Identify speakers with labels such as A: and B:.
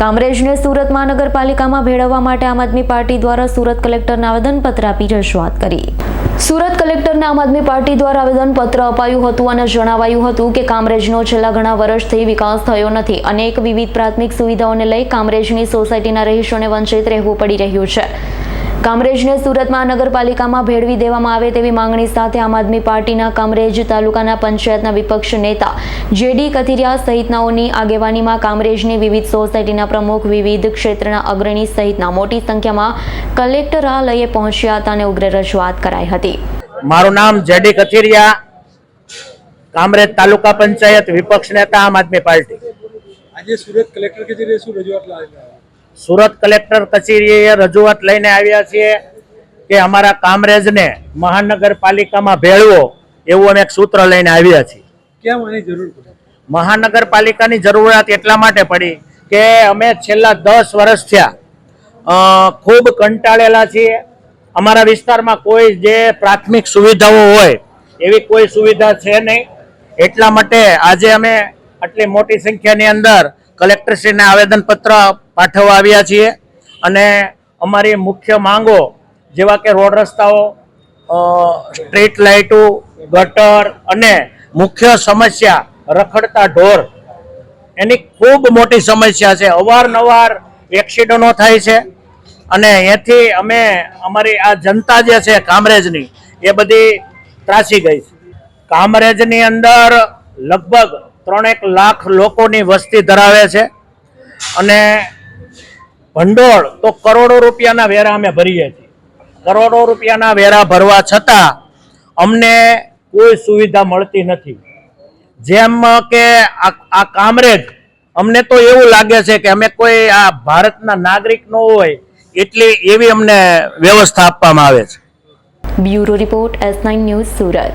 A: કામરેજને સુરત મહાનગરપાલિકામાં ભેળવવા માટે આમ આદમી પાર્ટી દ્વારા સુરત કલેક્ટરને આવેદનપત્ર આપી રજૂઆત કરી. સુરત કલેક્ટરને આમ આદમી પાર્ટી દ્વારા આવેદનપત્ર અપાયું હતું અને જણાવાયું હતું કે કામરેજનો છેલ્લા ઘણા વર્ષથી વિકાસ થયો નથી. અનેક વિવિધ પ્રાથમિક સુવિધાઓને લઈ કામરેજની સોસાયટીના રહીશોને વંચિત રહેવું પડી રહ્યું છે. કામરેજને સુરત મહાનગરપાલિકામાં ભેળવી દેવામાં આવે તેવી માંગણી સાથે આમ આદમી પાર્ટીના કામરેજ તાલુકાના પંચાયતના વિપક્ષ નેતા જેડી કથિરિયા સહિતનાઓની આગેવાનીમાં કામરેજની વિવિધ સોસાયટીના પ્રમુખ વિવિધ ક્ષેત્રના અગ્રણી સહિતના મોટી સંખ્યામાં કલેક્ટરાલયે પહોંચ્યા હતા અને ઉગ્ર રજૂઆત કરાઈ હતી.
B: મારું નામ જેડી કથિરિયા કામરેજ તાલુકા પંચાયત વિપક્ષ નેતા આમ આદમી પાર્ટી.
C: આજે સુરત કલેક્ટર કચેરીએ શું રજૂઆત લાવેલા
B: સુરત કલેક્ટર કચેરીએ રજૂઆત લઈને આવ્યા છીએ કે અમારા કામરેજને મહાનગરપાલિકામાં ભેળવો એવું અમે એક સૂત્ર લઈને આવ્યા છીએ.
C: કેમ આની જરૂર પડી?
B: મહાનગરપાલિકાની જરૂરિયાત એટલા માટે પડી કે અમે છેલ્લા દસ વર્ષ થયા ખૂબ કંટાળેલા છીએ. અમારા વિસ્તારમાં કોઈ જે પ્રાથમિક સુવિધાઓ હોય એવી કોઈ સુવિધા છે નહીં. એટલા માટે આજે અમે આટલી મોટી સંખ્યાની અંદર કલેક્ટરશ્રીને આવેદનપત્ર પાઠવવા આવ્યા છીએ. અને અમારી મુખ્ય માંગો જેવા કે રોડ રસ્તાઓ સ્ટ્રીટ લાઇટો, ગટર અને મુખ્ય સમસ્યા રખડતા ઢોર, એની ખૂબ મોટી સમસ્યા છે. અવારનવાર એક્સિડન્ટો થાય છે અને એથી અમે અમારી આ જનતા જે છે કામરેજની, એ બધી ત્રાસી ગઈ છે. કામરેજની અંદર લગભગ ત્રણેક લાખ લોકોની વસ્તી ધરાવે છે. અને ભંડોળ તો કરોડો રૂપિયાના વેરા અમે ભરીએ છીએ. કરોડો રૂપિયાના વેરા ભરવા છતાં અમને કોઈ સુવિધા મળતી નથી. જેમ કે આ કામરેજ, અમને તો એવું લાગે છે કે અમે કોઈ આ ભારતના નાગરિક ન હોય, એટલી એવી અમને વ્યવસ્થા આપવામાં આવે છે.
A: Bureau report S nine news Surat.